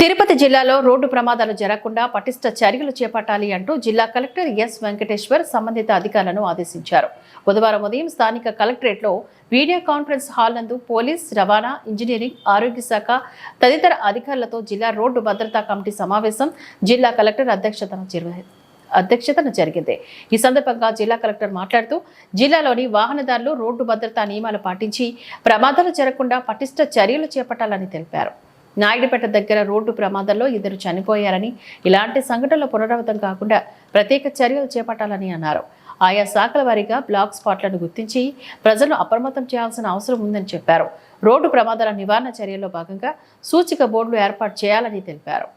తిరుపతి జిల్లాలో రోడ్డు ప్రమాదాలు జరగకుండా పటిష్ట చర్యలు చేపట్టాలి అంటూ జిల్లా కలెక్టర్ ఎస్ వెంకటేశ్వర్ సంబంధిత అధికారులను ఆదేశించారు. బుధవారం ఉదయం స్థానిక కలెక్టరేట్లో వీడియో కాన్ఫరెన్స్ హాల్ నందు పోలీస్ రవాణా ఇంజనీరింగ్ ఆరోగ్య శాఖ తదితర అధికారులతో జిల్లా రోడ్డు భద్రతా కమిటీ సమావేశం జిల్లా కలెక్టర్ అధ్యక్షతన అధ్యక్షతన జరిగింది. ఈ సందర్భంగా జిల్లా కలెక్టర్ మాట్లాడుతూ జిల్లాలోని వాహనదారులు రోడ్డు భద్రతా నియమాలు పాటించి ప్రమాదాలు జరగకుండా పటిష్ట చర్యలు చేపట్టాలని తెలిపారు. నాయుడుపేట దగ్గర రోడ్డు ప్రమాదంలో ఇద్దరు చనిపోయారని ఇలాంటి సంఘటనలు పునరావృతం కాకుండా ప్రత్యేక చర్యలు చేపట్టాలని అన్నారు. ఆయా శాఖల వారీగా బ్లాక్ స్పాట్లను గుర్తించి ప్రజలను అప్రమత్తం చేయాల్సిన అవసరం ఉందని చెప్పారు. రోడ్డు ప్రమాదాల నివారణ చర్యల్లో భాగంగా సూచిక బోర్డులు ఏర్పాటు చేయాలని తెలిపారు.